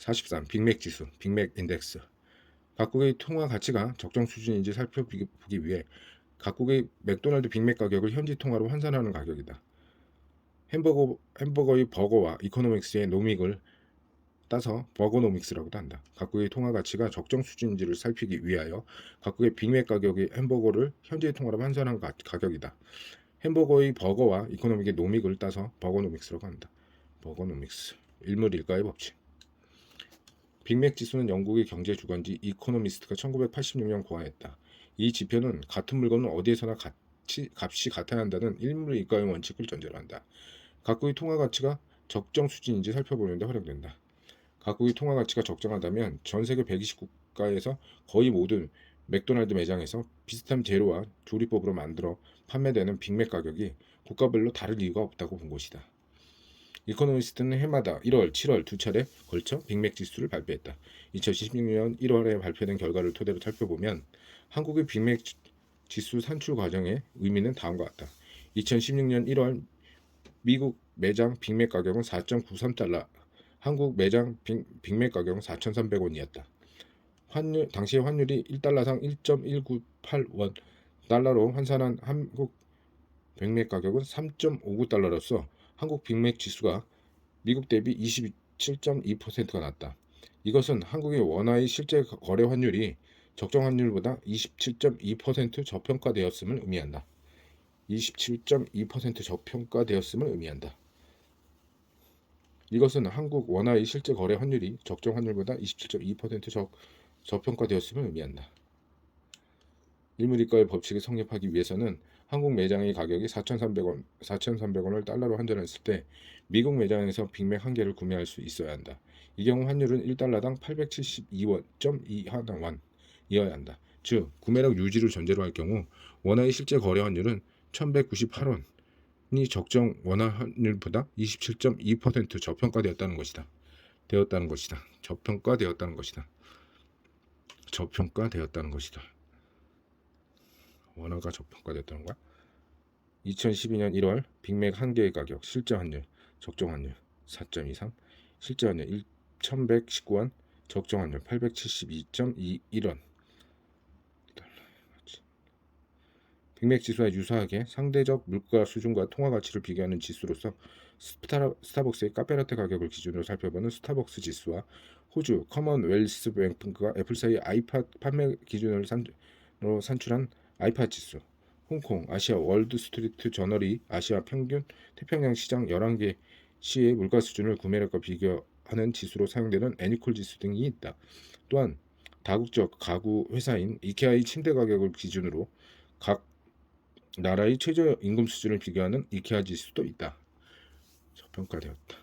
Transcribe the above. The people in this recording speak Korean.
43. 빅맥 지수, 빅맥 인덱스. 각국의 통화 가치가 적정 수준인지 살펴보기 위해 각국의 맥도날드 빅맥 가격을 현지 통화로 환산하는 가격이다. 햄버거 햄버거의 버거와 이코노믹스의 노믹을 따서 버거노믹스라고도 한다. 각국의 통화 가치가 적정 수준인지를 살피기 위하여 각국의 빅맥 가격의 햄버거를 현지 통화로 환산한 가, 가격이다. 햄버거의 버거와 이코노믹의 노믹을 따서 버거노믹스라고 한다. 버거노믹스 일물일가의 법칙. 빅맥 지수는 영국의 경제 주간지 이코노미스트가 1986년 고안했다. 이 지표는 같은 물건은 어디에서나 같이, 값이 같아야 한다는 일물일가의 원칙을 전제로 한다. 각국의 통화 가치가 적정 수준인지 살펴보는 데 활용된다. 각국의 통화 가치가 적정하다면 전 세계 120국가에서 거의 모든 맥도날드 매장에서 비슷한 재료와 조리법으로 만들어 판매되는 빅맥 가격이 국가별로 다를 이유가 없다고 본 것이다. 이코노미스트는 해마다 1월, 7월 두 차례 걸쳐 빅맥 지수를 발표했다. 2016년 1월에 발표된 결과를 토대로 살펴보면 한국의 빅맥 지수 산출 과정의 의미는 다음과 같다. 2016년 1월 미국 매장 빅맥 가격은 4.93달러, 한국 매장 빅, 빅맥 가격은 4,300원이었다. 환율 당시의 환율이 1달러당 1.198원 달러로 환산한 한국 빅맥 가격은 3.59달러로서 한국 빅맥 지수가 미국 대비 27.2%가 낮다. 이것은 한국의 원화의 실제 거래 환율이 적정 환율보다 27.2% 저평가되었음을 의미한다. 27.2% 저평가되었음을 의미한다. 이것은 한국 원화의 실제 거래 환율이 적정 환율보다 27.2% 저, 저평가되었음을 의미한다. 일물이가의 법칙이 성립하기 위해서는 한국 매장의 가격이 4,300원, 4,300원을 달러로 환전했을 때 미국 매장에서 빅맥 한 개를 구매할 수 있어야 한다. 이 경우 환율은 1달러당 872.2원 이어야 한다. 즉, 구매력 유지를 전제로 할 경우 원화의 실제 거래 환율은 1,198원이 적정 원화 환율보다 27.2% 저평가되었다는 것이다. 되었다는 것이다. 저평가되었다는 것이다. 저평가되었다는 것이다. 원화가 저평가됐다는 거야? 2012년 1월 빅맥 한 개의 가격 실제 환율 적정 환율 4.23 실제 환율 1,119원 적정 환율 872.21원. 빅맥 지수와 유사하게 상대적 물가 수준과 통화 가치를 비교하는 지수로서 스타, 스타벅스의 카페라테 가격을 기준으로 살펴보는 스타벅스 지수와 호주 커먼웰스 뱅크가 애플 사이 아이팟 판매 기준을 산, 로 산출한 아이팟 지수, 홍콩, 아시아 월드 스트리트 저널이 아시아 평균 태평양 시장 11개 시의 물가 수준을 구매력과 비교하는 지수로 사용되는 애니콜 지수 등이 있다. 또한 다국적 가구 회사인 이케아의 침대 가격을 기준으로 각 나라의 최저 임금 수준을 비교하는 이케아 지수도 있다. 저평가되었다.